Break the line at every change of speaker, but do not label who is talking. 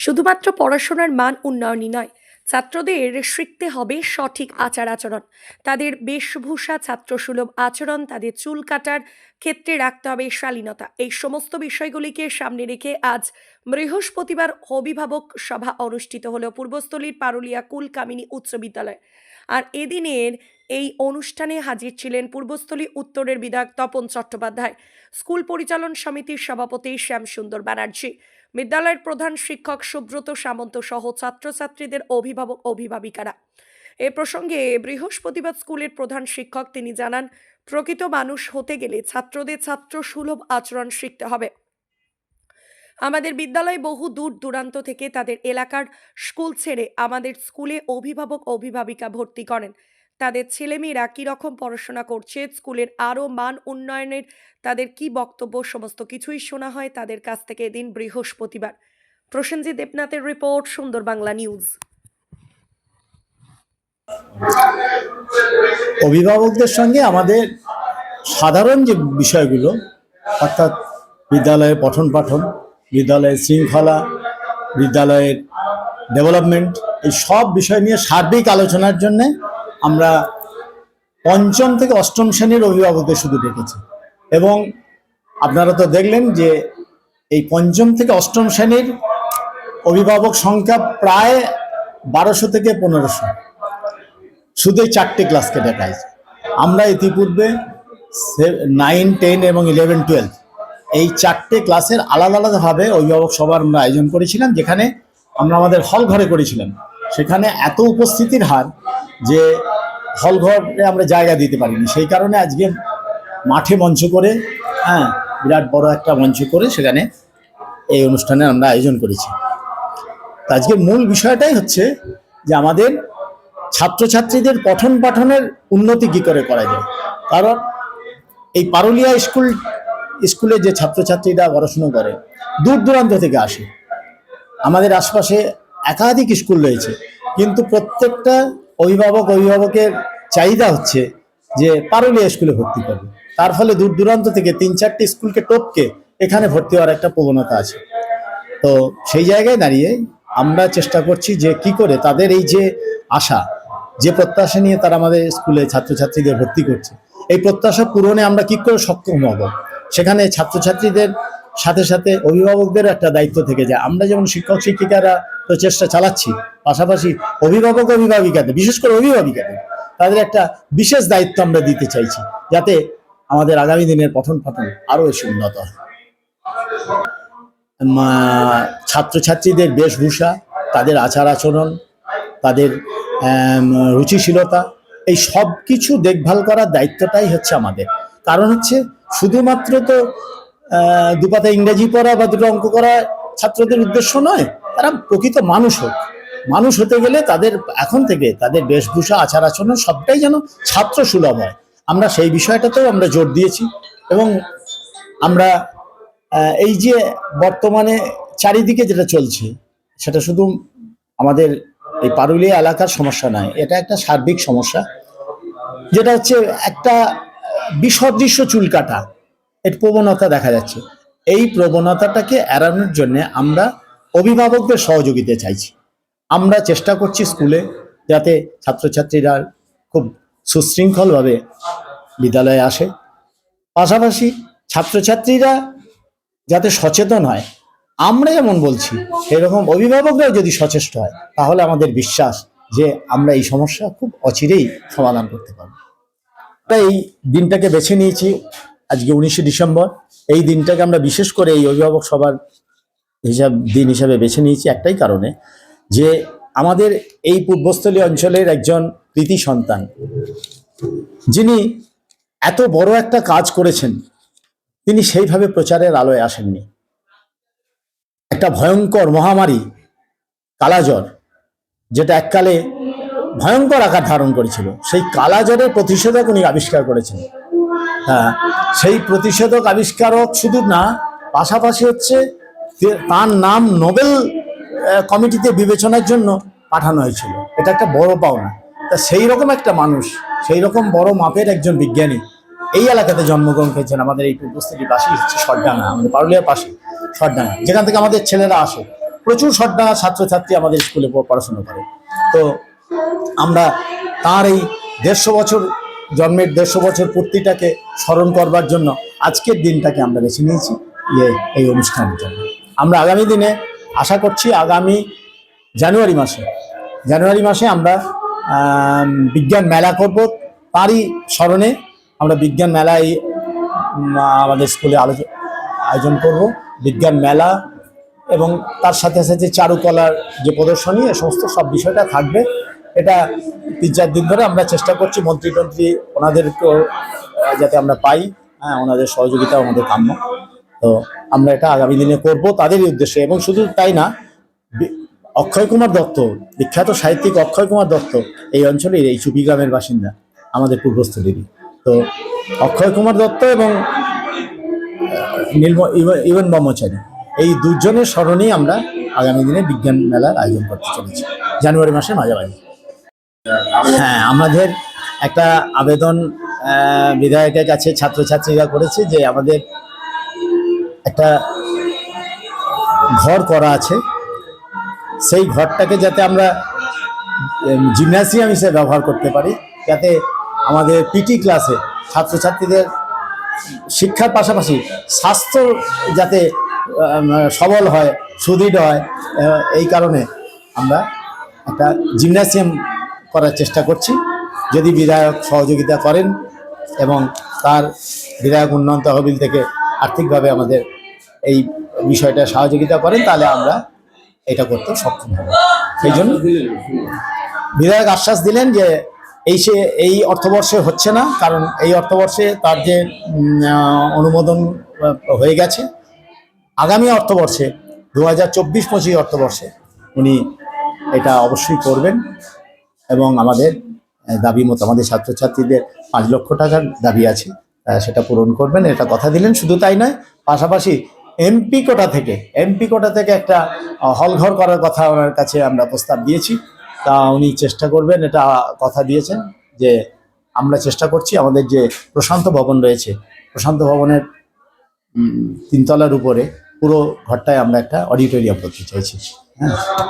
শুধুমাত্র পড়াশোনার মান উন্নয়নই নয়, ছাত্রদের শিখতে হবে সঠিক আচার আচরণ তাদের বেশভূষা ছাত্রসুলভ আচরণ, তাদের চুল কাটার ক্ষেত্রে রাখতে হবে শালীনতা। এই সমস্ত বিষয়গুলিকে সামনে রেখে আজ বৃহস্পতিবার অভিভাবক সভা অনুষ্ঠিত হল পূর্বস্থলীর পারুলিয়া কুলকামিনী উচ্চ বিদ্যালয়। আর এদিনের এই অনুষ্ঠানে হাজির ছিলেন পূর্বস্থলী উত্তরের বিধায়ক তপন চট্টোপাধ্যায়, স্কুল পরিচালন সমিতির সভাপতি শ্যামসুন্দর ব্যানার্জি, বিদ্যালয়ের প্রধান শিক্ষক সুব্রত সামন্ত সহ ছাত্রছাত্রীদের অভিভাবক অভিভাবিকারা। এ প্রসঙ্গে বৃহস্পতিবার স্কুলের প্রধান শিক্ষক তিনি জানান প্রকৃত মানুষ হতে গেলে ছাত্রদের ছাত্র সুলভ আচরণ শিখতে হবে। আমাদের বিদ্যালয় বহু দূর দূরান্ত থেকে তাদের এলাকার স্কুল ছেড়ে আমাদের স্কুলে অভিভাবক, অভিভাবিকা ভর্তি করেন। তাদের ছেলেমেয়েরা কীরকম পড়াশোনা করছে, স্কুলের আরও মান উন্নয়নের তাদের কি বক্তব্য, সমস্ত কিছুই শোনা হয় তাদের কাছ থেকে এদিন বৃহস্পতিবার। প্রসেনজিৎ দেবনাথের রিপোর্ট সুন্দর বাংলা নিউজ।
অভিভাবকদের সঙ্গে আমাদের সাধারণ যে বিষয়গুলো, অর্থাৎ বিদ্যালয়ের পঠন পাঠন, বিদ্যালয়ের শৃঙ্খলা, বিদ্যালয়ের ডেভেলপমেন্ট, এই সব বিষয় নিয়ে সার্বিক আলোচনার জন্যে আমরা পঞ্চম থেকে অষ্টম শ্রেণির অভিভাবকদের শুধু ডেকেছি। এবং আপনারা তো দেখলেন যে এই পঞ্চম থেকে অষ্টম শ্রেণির অভিভাবক সংখ্যা প্রায় বারোশো থেকে পনেরোশো। শুধু এই চারটে ক্লাসকে দেখা হয়েছে আমরা ইতিপূর্বে নাইন টেন এবং ইলেভেন টুয়েলভ এই চারটে ক্লাসের আলাদা আলাদাভাবে অভিভাবক সবার আমরা আয়োজন করেছিলাম, যেখানে আমরা আমাদের হল ঘরে করেছিলাম। সেখানে এত উপস্থিতির হার যে হল ঘরে আমরা জায়গা দিতে পারিনি। সেই কারণে আজকে মাঠে মঞ্চ করে হ্যাঁ বিরাট বড় একটা মঞ্চ করে সেখানে এই অনুষ্ঠানে আমরা আয়োজন করেছি। তো আজকে মূল বিষয়টাই হচ্ছে যে আমাদের ছাত্রছাত্রীদের পঠন পাঠনের উন্নতি কি করে করা যায় কারণ এই পারুলিয়া স্কুল, স্কুলে যে ছাত্রছাত্রীরা পড়াশুনো করে, দূর দূরান্ত থেকে আসে। আমাদের আশপাশে একাধিক স্কুল রয়েছে, কিন্তু প্রত্যেকটা অভিভাবক, অভিভাবকের চাহিদা হচ্ছে যে পারুলিয়া স্কুলে ভর্তি করবে। তার ফলে দূর দূরান্ত থেকে তিন চারটি স্কুলকে টপকে এখানে ভর্তি হওয়ার একটা প্রবণতা আছে। তো সেই জায়গায় দাঁড়িয়ে আমরা চেষ্টা করছি যে কি করে তাদের এই যে আশা যে প্রত্যাশা নিয়ে তারা আমাদের স্কুলে ছাত্রছাত্রীদের ভর্তি করছে, এই প্রত্যাশা পূরণে আমরা কি করে সক্ষম হব? সেখানে ছাত্রছাত্রীদের সাথে সাথে অভিভাবকদের একটা দায়িত্ব থেকে যায়। আমরা যেমন শিক্ষক শিক্ষিকারা তো চেষ্টা চালাচ্ছি, পাশাপাশি অভিভাবক অভিভাবিকাদের, বিশেষ করে অভিভাবিকাদের, তাদের একটা বিশেষ দায়িত্ব আমরা দিতে চাইছি, যাতে আমাদের আগামী দিনের পঠন পাঠন আরও বেশি উন্নত হয় ছাত্রছাত্রীদের বেশভূষা, তাদের আচার আচরণ তাদের রুচিশীলতা, এই সব কিছু দেখভাল করার দায়িত্বটাই হচ্ছে আমাদের। কারণ হচ্ছে শুধুমাত্র তো দুপাতা ইংরেজি পড়া বা দুটো অঙ্ক করা ছাত্রদের উদ্দেশ্য নয়, তারা প্রকৃত মানুষ হোক। মানুষ হতে গেলে তাদের, এখন থেকে তাদের বেশভূষা, আচার আচরণ সবটাই যেন ছাত্র সুলভ হয়। আমরা সেই বিষয়টাতেও আমরা জোর দিয়েছি এবং আমরা এই যে বর্তমানে চারিদিকে যেটা চলছে, সেটা শুধু আমাদের এই পারুলিয়া এলাকার সমস্যা নয় এটা একটা সার্বিক সমস্যা। যেটা হচ্ছে একটা বিসদৃশ্য চুল কাটা। এর প্রবণতা দেখা যাচ্ছে। এই প্রবণতাটাকে এড়ানোর জন্য আমরা অভিভাবকদের সহযোগিতা চাইছি। আমরা চেষ্টা করছি স্কুলে যাতে ছাত্রছাত্রীরা খুব সুশৃঙ্খলভাবে বিদ্যালয়ে আসে। পাশাপাশি ছাত্রছাত্রীরা যাতে সচেতন হয় আমরা যেমন বলছি এরকম অভিভাবকরাও যদি সচেষ্ট হয়, তাহলে আমাদের বিশ্বাস যে আমরা এই সমস্যা খুব অচিরেই সমাধান করতে পারব। তাই এই দিনটাকে বেছে নিয়েছি, আজকে উনিশে ডিসেম্বর। এই দিনটাকে আমরা বিশেষ করে এই অভিভাবক সবার হিসাব, দিন হিসাবে বেছে নিয়েছি একটাই কারণে যে আমাদের এই পূর্বস্থলী অঞ্চলের একজন কৃতি সন্তান, যিনি এত বড় একটা কাজ করেছেন, তিনি সেইভাবে প্রচারের আলোয় আসেননি। একটা ভয়ঙ্কর মহামারী, কালাজ্বর, যেটা এককালে ভয়ঙ্কর আকার ধারণ করেছিল। সেই কালাজ্বরের প্রতিষেধক উনি আবিষ্কার করেছেন। হ্যাঁ সেই প্রতিষেধক আবিষ্কারক শুধু না, পাশাপাশি হচ্ছে তার নাম নোবেল কমিটিতে বিবেচনার জন্য পাঠানো হয়েছিল। এটা একটা বড় পাওনা। তা সেই রকম একটা মানুষ সেই রকম বড় মাপের একজন বিজ্ঞানী এই এলাকাতে জন্মগ্রহণ করেছেন। আমাদের এই পূর্বস্থলীর পাশেই হচ্ছে সরডাঙ্গা আমাদের পারুলিয়ার পাশে। সরডাঙ্গা যেখান থেকে আমাদের ছেলেরা আসে। প্রচুর শ্রদ্ধা ছাত্রছাত্রী আমাদের স্কুলে পড়াশোনা করে। তো আমরা তার এই দেড়শো বছর জন্মের দেড়শো বছর পূর্তিটাকে স্মরণ করবার জন্য আজকের দিনটাকে আমরা বেছে নিয়েছি ইয়ে এই অনুষ্ঠানের জন্য। আমরা আগামী দিনে আশা করছি আগামী জানুয়ারি মাসে জানুয়ারি মাসে আমরা বিজ্ঞান মেলা করব। তারই স্মরণে আমরা বিজ্ঞান মেলায় আমাদের স্কুলে আলোচনা আয়োজন করব, বিজ্ঞান মেলা এবং তার সাথে সাথে চারুকলার যে প্রদর্শনী, এ সমস্ত সব বিষয়টা থাকবে। এটা তিন চার দিন ধরে আমরা চেষ্টা করছি মন্ত্রী টন্ত্রী ওনাদেরকেও যাতে আমরা পাই। হ্যাঁ ওনাদের সহযোগিতা আমাদের কাম্য। তো আমরা এটা আগামী দিনে করব তাদেরই উদ্দেশ্যে। এবং শুধু তাই না অক্ষয় কুমার দত্ত, বিখ্যাত সাহিত্যিক অক্ষয় কুমার দত্ত, এই অঞ্চলের এই চুপি গ্রামের বাসিন্দা, আমাদের পূর্বস্থলীরই তো অক্ষয় কুমার দত্ত এবং ইভ- ইভেন ব্রহ্মচারী। এই দুজনের স্মরণেই আমরা আগামী দিনে বিজ্ঞান মেলার আয়োজন করতে চলেছি। জানুয়ারি মাসের মাঝামাঝি। হ্যাঁ আমাদের একটা আবেদন বিধায়কের কাছে ছাত্রছাত্রীরা করেছে যে আমাদের একটা ঘর করা আছে। সেই ঘরটাকে যাতে আমরা জিমনাসিয়াম হিসেবে ব্যবহার করতে পারি, যাতে আমাদের পিটি ক্লাসে ছাত্রছাত্রীদের শিক্ষার পাশাপাশি স্বাস্থ্য যাতে সবল হয়, সুদৃঢ় হয় এই কারণে আমরা একটা জিমনাসিয়াম করার চেষ্টা করছি। যদি বিধায়ক সহযোগিতা করেন এবং তার বিধায়ক উন্নয়ন তহবিল থেকে আর্থিকভাবে আমাদের এই বিষয়টা সহযোগিতা করেন, তাহলে আমরা এটা করতে সক্ষম হব। সেই জন্য বিধায়ক আশ্বাস দিলেন যে এই সে, এই অর্থবর্ষে হচ্ছে না, কারণ এই অর্থবর্ষে তার যে অনুমোদন হয়ে গেছে, আগামী অর্থবর্ষে দু হাজার চব্বিশ পঁচিশ অর্থবর্ষে উনি এটা অবশ্যই করবেন এবং আমাদের দাবি মতো, আমাদের ছাত্রছাত্রীদের পাঁচ লক্ষ টাকার দাবি আছে সেটা পূরণ করবেন, এটা কথা দিলেন, শুধু তাই নয়, পাশাপাশি এমপি কোটা থেকে, এমপি কোটা থেকে একটা হলঘর করার কথা ওনার কাছে আমরা প্রস্তাব দিয়েছি তা উনি চেষ্টা করবেন, এটা কথা দিয়েছেন যে আমরা চেষ্টা করছি, আমাদের যে প্রশান্ত ভবন রয়েছে, প্রশান্ত ভবনের তিনতলার উপরে পুরো ঘরটায় আমরা একটা অডিটোরিয়াম করতে চাইছি। হ্যাঁ।